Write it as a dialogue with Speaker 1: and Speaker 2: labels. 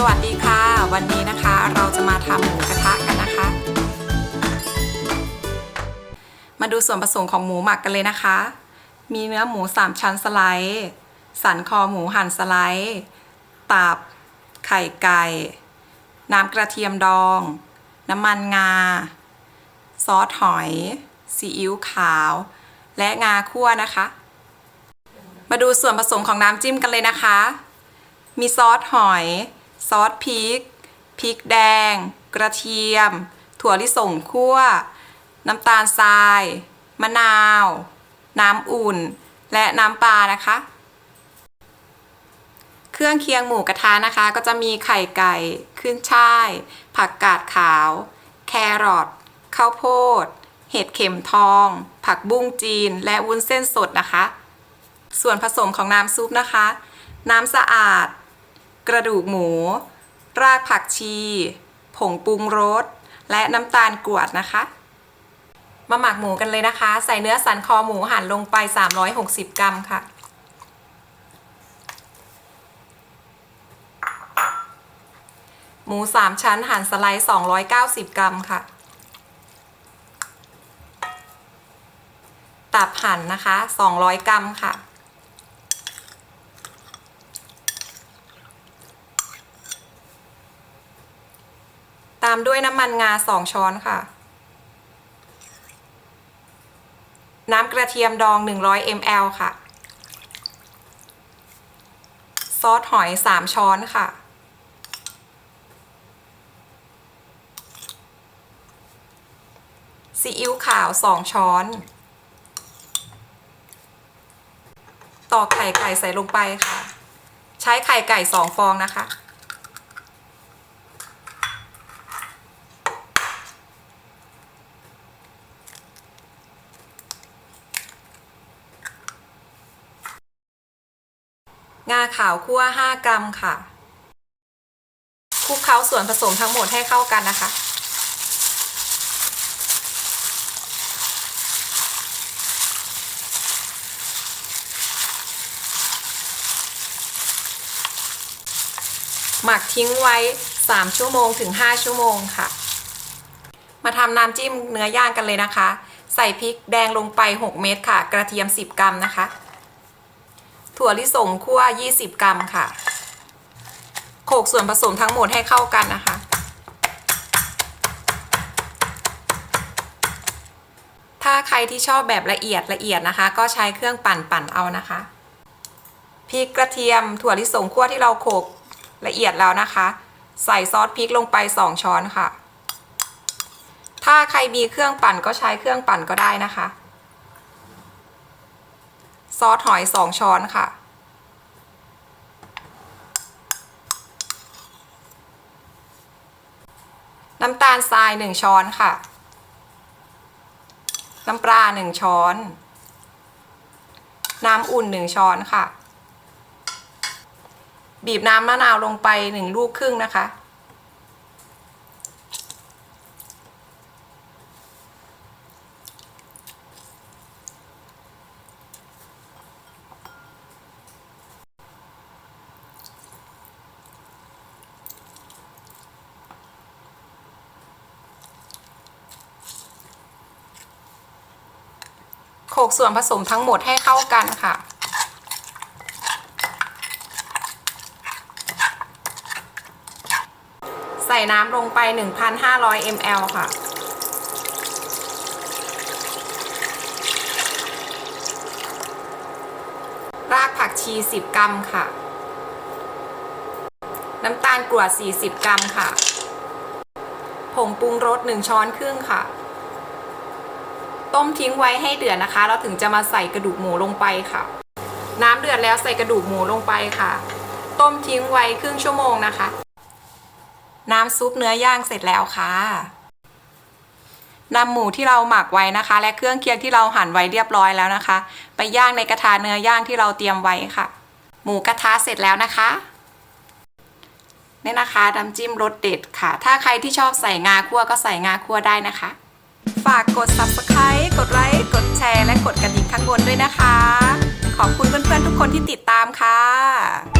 Speaker 1: สวัสดีค่ะ วันนี้นะคะเราจะมาทำหมูกระทะกันนะคะ มาดูส่วนผสมของหมูหมักกันเลยนะคะ มีเนื้อหมู3ชั้นสไลด์สันคอหมูหั่นสไลด์ตับ ไข่ไก่ น้ำกระเทียมดอง น้ำมันงา ซอสหอยซีอิ๊วขาว และงาคั่วนะคะ มาดูส่วนผสมของน้ำจิ้มกันเลยนะคะ มีซอสหอย ซอสพริก พริกแดง กระเทียม ถั่วลิสงคั่ว น้ำตาลทราย มะนาว น้ำอุ่น และน้ำปลานะคะ เครื่องเคียงหมูกระทะนะคะ ก็จะมีไข่ไก่ ขึ้นช่าย ผักกาดขาว แครอท ข้าวโพด เห็ดเข็มทอง ผักบุ้งจีน และวุ้นเส้นสดนะคะ ส่วนผสมของน้ำซุปนะคะ น้ำสะอาด กระดูกหมู รากผักชี ผงปรุงรส และน้ำตาลกรวดนะคะ มาหมักหมูกันเลยนะคะ ใส่เนื้อสันคอหมูหั่นลงไป 360 กรัมค่ะหมู 3 ชั้นหั่นสไลด์ 290 กรัมค่ะ ตับหั่นนะคะ 200 กรัมค่ะามด้วยน้ำมันงา2ช้อนค่ะ น้ำกระเทียมดอง 100 ml ค่ะ ซอสหอย 3 ช้อนค่ะ ซีอิ๊วขาว 2 ช้อนตอกไข่ไก่ใส่ลงไปค่ะ ใช้ไข่ไก่ 2 ฟองนะคะ งาขาวคั่ว 5 กรัมค่ะคลุกเคล้าส่วนผสมทั้งหมดให้เข้ากันนะคะ หมักทิ้งไว้ 3 ชั่วโมงถึง 5 ชั่วโมงค่ะ มาทำน้ำจิ้มเนื้อย่างกันเลยนะคะ ใส่พริกแดงลงไป 6 เม็ดค่ะ กระเทียม 10 กรัมนะคะ ถั่วลิสงคั่ว 20 กรัมค่ะ โขกส่วนผสมทั้งหมดให้เข้ากันนะคะ ถ้าใครที่ชอบแบบละเอียดละเอียดนะคะ ก็ใช้เครื่องปั่นปั่นเอานะคะพริกกระเทียมถั่วลิสงคั่วที่เราโขกละเอียดแล้วนะคะ ใส่ซอสพริกลงไป 2 ช้อนค่ะ ถ้าใครมีเครื่องปั่นก็ใช้เครื่องปั่นก็ได้นะคะ ซอสหอย 2 ช้อนค่ะ น้ำตาลทราย 1 ช้อนค่ะ น้ำปลา 1 ช้อน น้ำอุ่น 1 ช้อนค่ะ บีบน้ำมะนาวลงไป 1 ลูกครึ่งนะคะ โขลกส่วนผสมทั้งหมดให้เข้ากันค่ะ ใส่น้ำลงไป 1,500 ml ค่ะรากผักชี 10 กรัมค่ะ น้ำตาลกรวด 40 กรัมค่ะ ผงปรุงรส 1 ช้อนครึ่งค่ะ ต้มทิ้งไว้ให้เดือดนะคะ เราถึงจะมาใส่กระดูกหมูลงไปค่ะ น้ำเดือดแล้วใส่กระดูกหมูลงไปค่ะ ต้มทิ้งไว้ครึ่งชั่วโมงนะคะ น้ำซุปเนื้อย่างเสร็จแล้วค่ะนำหมูที่เราหมักไว้นะคะ และเครื่องเคียงที่เราหั่นไว้เรียบร้อยแล้วนะคะ ไปย่างในกระทะเนื้อย่างที่เราเตรียมไว้ค่ะ หมูกระทะเสร็จแล้วนะคะนี่นะคะน้ำจิ้มรสเด็ดค่ะ ถ้าใครที่ชอบใส่งาคั่วก็ใส่งาคั่วได้นะคะ ฝากกด subscribe กดไลค์ กดแชร์ และกดกระดิ่งข้างบนด้วยนะคะ ขอบคุณเพื่อนๆทุกคนที่ติดตามค่ะ